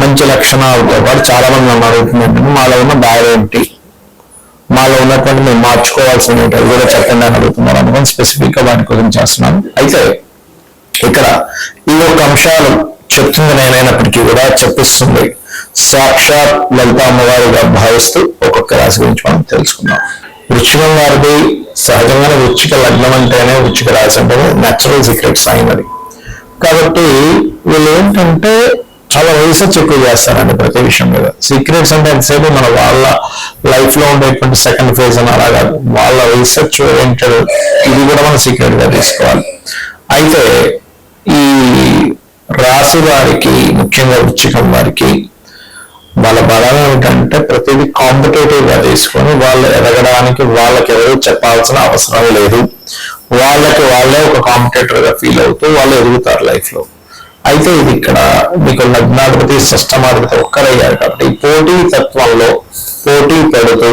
మంచి లక్షణాలతో పాటు చాలా మంది నన్ను అడుగుతుందంటే మాలో ఉన్న బాధ ఏంటి? మాలో ఉన్నటువంటి మేము మార్చుకోవాల్సిన అవి కూడా చెప్పండి అని అడుగుతున్నారు. అనుకుని స్పెసిఫిక్గా వాటి గురించి చేస్తున్నాను. అయితే ఇక్కడ ఈ యొక్క అంశాలు చెప్తుంది నేనైనప్పటికీ కూడా చెప్పిస్తుంది. సాక్షాత్ లలిత అమ్మవారిగా భావిస్తూ ఒక్కొక్క రాశి గురించి మనం తెలుసుకుందాం. వృచ్చికం వారిది సహజంగానే వృచ్చిక లగ్నం అంటేనే వృచ్చిక రాశి అంటేనే న్యాచురల్ సీక్రెట్స్ అయినది కాబట్టి వీళ్ళు ఏంటంటే చాలా రీసెర్చ్ ఎక్కువ చేస్తారండి ప్రతి విషయం మీద. సీక్రెట్స్ అంటే ఎంతసేపు మన వాళ్ళ లైఫ్లో ఉండేటువంటి సెకండ్ ఫేజ్ అని అలాగా వాళ్ళ రీసెర్చ్ ఓరియంటెడ్ ఇది కూడా మనం సీక్రెట్గా తీసుకోవాలి. అయితే ఈ రాశి వారికి ముఖ్యంగా వృచ్చికం వారికి వాళ్ళ బలం ఏమిటంటే ప్రతిదీ కాంపిటేటివ్గా తీసుకొని వాళ్ళు ఎదగడానికి వాళ్ళకి ఎవరు చెప్పాల్సిన అవసరం లేదు. వాళ్ళకి వాళ్ళే ఒక కాంపిటేటర్గా ఫీల్ అవుతూ వాళ్ళు ఎదుగుతారు లైఫ్లో. అయితే ఇది ఇక్కడ మీకు లగ్నాధిపతి షష్టమాధిపతి ఒక్కరయ్యారు కాబట్టి పోటీ తత్వంలో పోటీ పడుతూ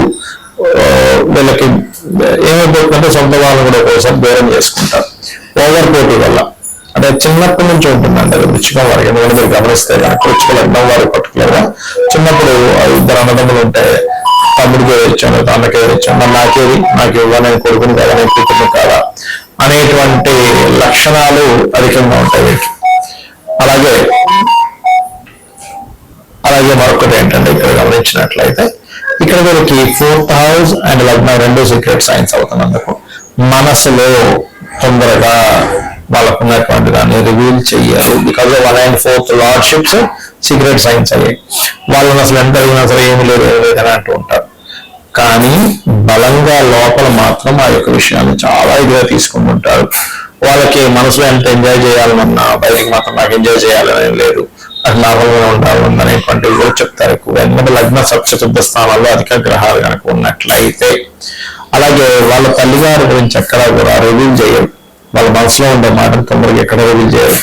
వీళ్ళకి ఏమైపోతుందంటే సొంత వాళ్ళు కూడా ఒకసారి దూరం చేసుకుంటారు. ఓవర్ పోటీ వల్ల. అంటే చిన్నప్పటి నుంచి ఉంటుందండి అది రుచికం వారికి. ఎందుకంటే మీరు గమనిస్తే కనుక రుచిక లగ్నం వారు పర్టికులర్గా చిన్నప్పుడు ఇద్దరు అన్నదమ్ములు ఉంటే తమ్ముడికి ఏది ఇచ్చాను అన్నకి ఏది ఇచ్చాను నాకేది? నాకు ఇవ్వాలి నేను కొడుకుని కదా నేను కూతుర్ని కాదా అనేటువంటి లక్షణాలు అధికంగా ఉంటాయి వీటికి. అలాగే అలాగే మరొకటి ఏంటంటే ఇక్కడ గమనించినట్లయితే ఇక్కడ వీరికి ఫోర్త్ హౌస్ అండ్ లగ్నం రెండు సీక్రెట్ సైన్స్ అవుతున్నందుకు మనసులో తొందరగా వాళ్ళకున్నటువంటి దాన్ని రివీల్ చెయ్యాలి. Because one and fourth lordships secret science అయ్యాయి. వాళ్ళని అసలు ఎంత అడిగినా సరే ఏమి లేదు ఏమి అంటూ ఉంటారు. కానీ బలంగా లోపల మాత్రం ఆ యొక్క విషయాన్ని చాలా ఇదిగా తీసుకుంటుంటారు. వాళ్ళకి మనసులో ఎంత ఎంజాయ్ చేయాలన్నా బయటికి మాత్రం నాకు ఎంజాయ్ చేయాలని లేదు. అది నార్మల్గా ఉండాలన్న అనేటువంటివి కూడా చెప్తారు ఎక్కువ. ఎందుకంటే లగ్న సప్తశుద్ధ స్థానాల్లో అధిక గ్రహాలు కనుక ఉన్నట్లయితే అలాగే వాళ్ళ తల్లిగారి గురించి ఎక్కడా కూడా రివీల్ చేయరు. వాళ్ళ మనసులో ఉండే మాటను తొందరగా ఎక్కడ రివీల్ చేయరు.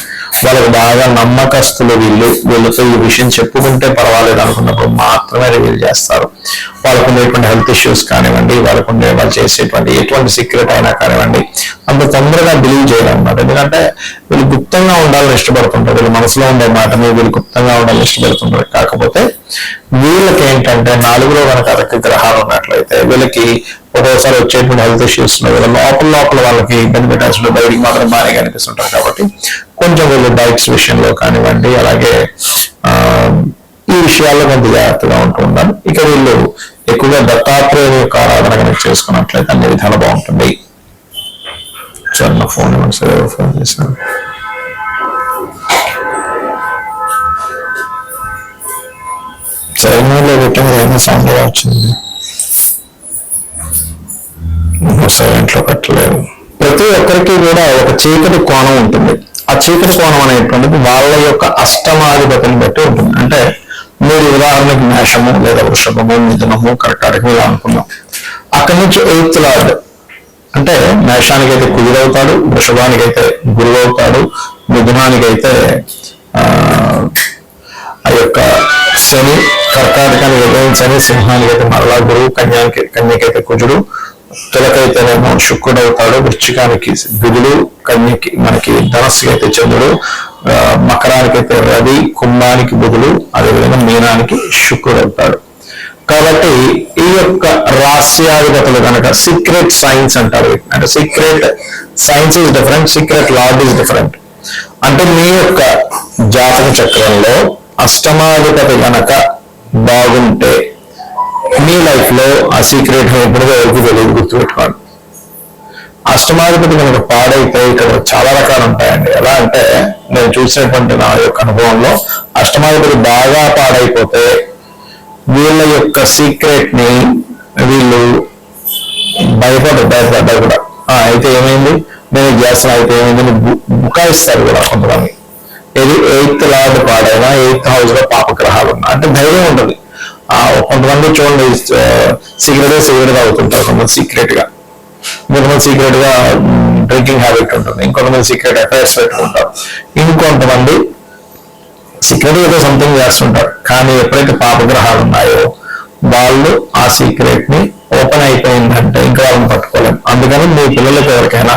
వాళ్ళకి బాగా నమ్మకస్తులు వీళ్ళు. వీళ్ళతో ఈ విషయం చెప్పుకుంటే పర్వాలేదు అనుకున్నప్పుడు మాత్రమే రివీల్ చేస్తారు. వాళ్ళకు ఉండేటువంటి హెల్త్ ఇష్యూస్ కానివ్వండి వాళ్ళకు ఉండే వాళ్ళు చేసేటువంటి ఎటువంటి సీక్రెట్ అయినా కానివ్వండి అంత తొందరగా బిలీవ్ చేయడం అన్నమాట ఎందుకంటే వీళ్ళు గుప్తంగా ఉండాలని ఇష్టపడుతుంటారు. వీళ్ళ మనసులో ఉండే మాటని వీళ్ళు గుప్తంగా ఉండాలని ఇష్టపడుతుంటారు. కాకపోతే వీళ్ళకి ఏంటంటే నాలుగులో కనుక అరక గ్రహాలు ఉన్నట్లయితే వీళ్ళకి ఒక్కోసారి వచ్చేటువంటి హెల్త్ ఇష్యూస్ వీళ్ళ లోపల లోపల వాళ్ళకి ఇబ్బంది పెట్టాల్సిన బయటికి మాత్రం బాగానే కనిపిస్తుంటారు కాబట్టి కొంచెం వీళ్ళు బైక్స్ విషయంలో కానివ్వండి అలాగే ఈ విషయాల్లో కొంత జాగ్రత్తగా ఉంటూ ఉండాలి. ఇక వీళ్ళు ఎక్కువగా దత్తాత్రేయ యొక్క ఆరాధన కనుక చేసుకున్నట్లయితే అన్ని విధాలు బాగుంటుంది. సార్ నా ఫోన్ ఇవ్వండి సార్ ఎవరు ఫోన్ చేశాను చైనాలో పెట్టిన ఏమో సౌండ్ వచ్చింది సైలెంట్లో పెట్టలేదు. ప్రతి ఒక్కరికి కూడా ఒక చీకటి కోణం ఉంటుంది. ఆ చీకటి కోణం అనేటువంటిది వాళ్ళ యొక్క అష్టమాధిపతిని బట్టి ఉంటుంది. అంటే మీరు ఉదాహరణకి మేషము లేదా వృషభము మిథునము కర్కాటకం ఇలా అనుకున్నాం అక్కడి నుంచి ఎయిత్ లార్డ్ అంటే మేషానికి అయితే కుదురవుతాడు వృషభానికి అయితే గురువు అవుతాడు మిథునానికి అయితే ఆ, ఆ యొక్క శని కర్కాటకానికి ఉదయం శని సింహానికి అయితే మరలా గురువు కన్యానికి కన్యకైతే కుజుడు తులకైతేనేమో శుక్రుడు అవుతాడు వృశ్చికానికి బుధుడు కన్యకి మనకి ధనస్సుకి అయితే చంద్రుడు మకరానికి అయితే రవి కుంభానికి బుధుడు అదేవిధంగా మీనానికి శుక్రుడు అవుతాడు కాబట్టి ఈ యొక్క రహస్యాధిపతులు కనుక సీక్రెట్ సైన్స్ అంటారు అంటే secret science is different secret lord is different. అంటే మీ యొక్క జాతక చక్రంలో అష్టమాధిపతి కనుక బాగుంటే మీ లైఫ్లో ఆ సీక్రెట్ ఎప్పుడుగా ఎవరికి తెలియదు గుర్తుపెట్టుకోండి. అష్టమాధిపతి కనుక పాడైతే ఇక్కడ చాలా రకాలు ఉంటాయండి. ఎలా అంటే నేను చూసినటువంటి నా యొక్క అనుభవంలో అష్టమాధిపతి బాగా పాడైపోతే వీళ్ళ యొక్క సీక్రెట్ని వీళ్ళు భయపడరు భయపడ్డా కూడా అయితే ఏమైంది? నేను చేస్తాను అయితే ఏమైంది? బుకాయిస్తారు కూడా కొంతమంది. ఇది ఎయిత్ లార్డ్ పాడైనా ఎయిత్ హౌస్లో పాపగ్రహాలు ఉన్నా అంటే ధైర్యం ఉంటుంది. ఆ కొంతమంది చూడండి సిగరెట్ సిగరెట్ అవుతుంటారు కొంతమంది సీక్రెట్గా ఇంకొంతమంది సీక్రెట్గా డ్రింకింగ్ హ్యాబిట్ ఉంటుంది. ఇంకొంతమంది సీక్రెట్ అఫైర్స్ పెట్టుకుంటారు ఇంకొంతమంది సీక్రెట్ ఏదో సంథింగ్ చేస్తుంటారు. కానీ ఎప్పుడైతే పాపగ్రహాలు ఉన్నాయో వాళ్ళు ఆ సీక్రెట్ని ఓపెన్ అయిపోయిందంటే ఇంకా వాళ్ళని పట్టుకోలేం. అందుకని మీ పిల్లలకి ఎవరికైనా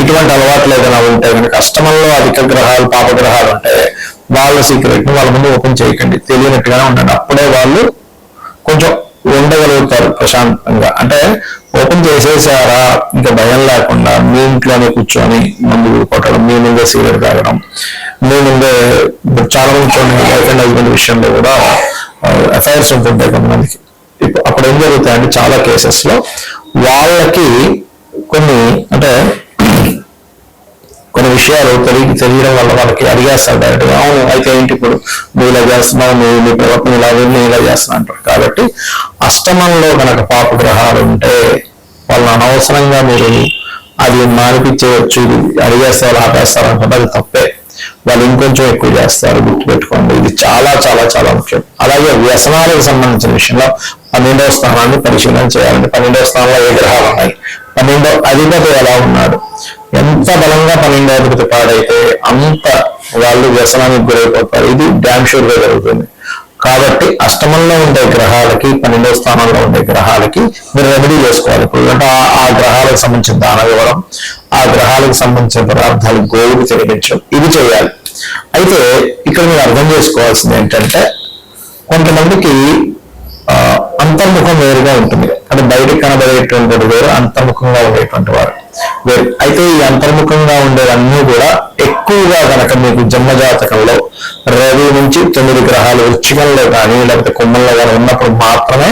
ఇటువంటి అలవాట్లు ఏదైనా ఉంటే కనుక అష్టమంలో అధిక గ్రహాలు పాపగ్రహాలు ఉంటే వాళ్ళ సీక్రెట్ని వాళ్ళ ముందు ఓపెన్ చేయకండి. తెలియనట్టుగానే ఉండండి. అప్పుడే వాళ్ళు కొంచెం ఉండగలుగుతారు ప్రశాంతంగా. అంటే ఓపెన్ చేసేసారా? ఇంకా భయం లేకుండా మీ ఇంట్లోనే కూర్చొని మందు కొట్టడం మీ ముందే సిగరెట్ తాగడం మీ ముందే చాలా మంది చూడండి వైఫ్ అండ్ హస్బెండ్ విషయంలో కూడా అఫైర్స్ ఉంటుంటాయి కొంతమందికి. ఇప్పుడు అప్పుడు ఏం జరుగుతాయంటే చాలా కేసెస్లో వాళ్ళకి కొన్ని అంటే విషయాలు తెలియ తెలియడం వల్ల వాళ్ళకి అడిగేస్తారు డైరెక్ట్గా అవును అయితే ఏంటి ఇప్పుడు? నువ్వు ఇలా చేస్తున్నావు నువ్వు నీ ప్రవర్తన ఇలా నేను ఇలా చేస్తున్నా అంటారు. కాబట్టి అష్టమంలో కనుక పాప గ్రహాలు ఉంటే వాళ్ళని అనవసరంగా మీరు అది మానిపించవచ్చు అడిగేస్తారు ఆపేస్తారు అనుకుంటే అది తప్పే. వాళ్ళు ఇంకొంచెం ఎక్కువ చేస్తారు గుర్తుపెట్టుకోండి. ఇది చాలా చాలా చాలా ముఖ్యం. అలాగే వ్యసనాలకు సంబంధించిన విషయంలో పన్నెండవ స్థానాన్ని పరిశీలన చేయాలండి. పన్నెండవ స్థానంలో ఏ గ్రహాలు ఉన్నాయి? పన్నెండో అధిపతి ఎలా ఉన్నాడు? ఎంత బలంగా పన్నెండో అధిపతి పాడైతే అంత వాళ్ళు వ్యసనానికి గురైపోతారు. ఇది డ్యామ్ షూర్గా జరుగుతుంది. కాబట్టి అష్టమంలో ఉండే గ్రహాలకి పన్నెండవ స్థానంలో ఉండే గ్రహాలకి మీరు రెమెడీ చేసుకోవాలి. ఇప్పుడు అంటే ఆ- గ్రహాలకు సంబంధించిన దాన వివరం ఆ గ్రహాలకు సంబంధించిన పదార్థాలు గోవులు తిరిగించడం ఇది చేయాలి. అయితే ఇక్కడ మీరు అర్థం చేసుకోవాల్సింది ఏంటంటే కొంతమందికి అంతర్ముఖం వేరుగా ఉంటుంది. అంటే బయటకు కనబడేటువంటి వేరు అంతర్ముఖంగా ఉండేటువంటి వారు. అయితే ఈ అంతర్ముఖంగా ఉండేవన్నీ కూడా ఎక్కువగా కనుక మీకు జన్మజాతకంలో రవి నుంచి తొమ్మిది గ్రహాలు వృచ్చికంలో కానీ లేకపోతే కుంభంలో కానీ ఉన్నప్పుడు మాత్రమే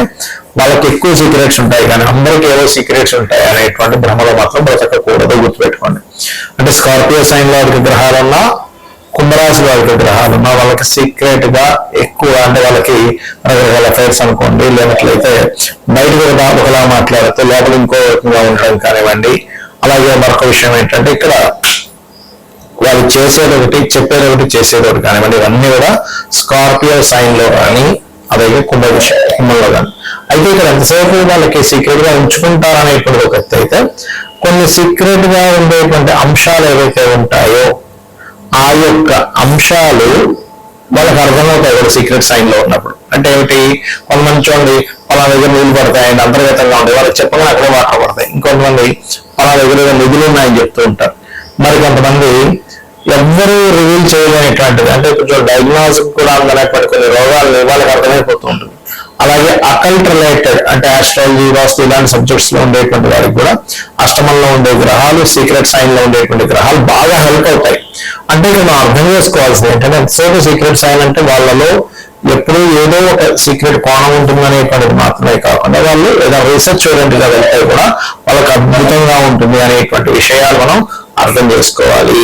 వాళ్ళకి ఎక్కువ సీక్రెట్స్ ఉంటాయి. కానీ అందరికీ ఏవో సీక్రెట్స్ ఉంటాయి అనేటువంటి భ్రమలో మాత్రం బ్రతకకూడదు గుర్తుపెట్టుకోండి. అంటే స్కార్పియో సైన్లో అధిక గ్రహాలున్నా కుంభరాశి వారికి గ్రహాలు ఉన్నా వాళ్ళకి సీక్రెట్గా ఎక్కువ అంటే వాళ్ళకి రకరకాల అఫైర్స్ అనుకోండి. లేనట్లయితే బయటకు ఒకలా ఒకలా మాట్లాడితే లోపల ఇంకో రకంగా ఉండడం కానివ్వండి. అలాగే మరొక విషయం ఏంటంటే ఇక్కడ వాళ్ళు చేసేది ఒకటి చెప్పేది ఒకటి చేసేది ఒకటి కానివ్వండి. ఇవన్నీ కూడా స్కార్పియో సైన్లో కానీ అలాగే కుంభ విషయం కుంభంలో కానీ. అయితే ఇక్కడ ఎంతసేపు వాళ్ళకి సీక్రెట్గా ఉంచుకుంటారనేటువంటి ఒక అయితే కొన్ని సీక్రెట్గా ఉండేటువంటి అంశాలు ఏవైతే ఉంటాయో ఆ యొక్క అంశాలు వాళ్ళకి అర్థమవుతాయి కూడా సీక్రెట్ సైన్లో ఉన్నప్పుడు. అంటే ఏమిటి? కొంతమంది చూడండి పలా దగ్గర నీళ్ళు పడతాయండి అంతర్గతంగా ఉంటాయి వాళ్ళకి చెప్పగానే అక్కడే వాటర్ పడతాయి. ఇంకొంతమంది పలా దగ్గర నిధులు ఉన్నాయని చెప్తూ ఉంటారు. మరి కొంతమంది ఎవ్వరూ రివీల్ చేయలేనటువంటిది. అంటే కొంచెం డయాగ్నోస్ కూడా అందనటువంటి కొన్ని రోగాలు వాళ్ళకి అర్థమైపోతూ ఉంటుంది. అలాగే అకల్ట్ రిలేటెడ్ అంటే ఆస్ట్రాలజీ వాస్తు ఇలాంటి సబ్జెక్ట్స్లో ఉండేటువంటి వారికి కూడా అష్టమంలో ఉండే గ్రహాలు సీక్రెట్ సైన్లో ఉండేటువంటి గ్రహాలు బాగా హెల్ప్ అవుతాయి. అంటే ఇక్కడ మనం అర్థం చేసుకోవాల్సింది ఏంటంటే ఎంతసేపు సీక్రెట్ సైన్ అంటే వాళ్ళలో ఎప్పుడూ ఏదో ఒక సీక్రెట్ కోణం ఉంటుంది అనేటువంటిది మాత్రమే కాకుండా వాళ్ళు ఏదో రీసెర్చ్ ఓరియంటెడ్గా వెళ్తే కూడా వాళ్ళకి అద్భుతంగా ఉంటుంది అనేటువంటి విషయాలు మనం అర్థం చేసుకోవాలి.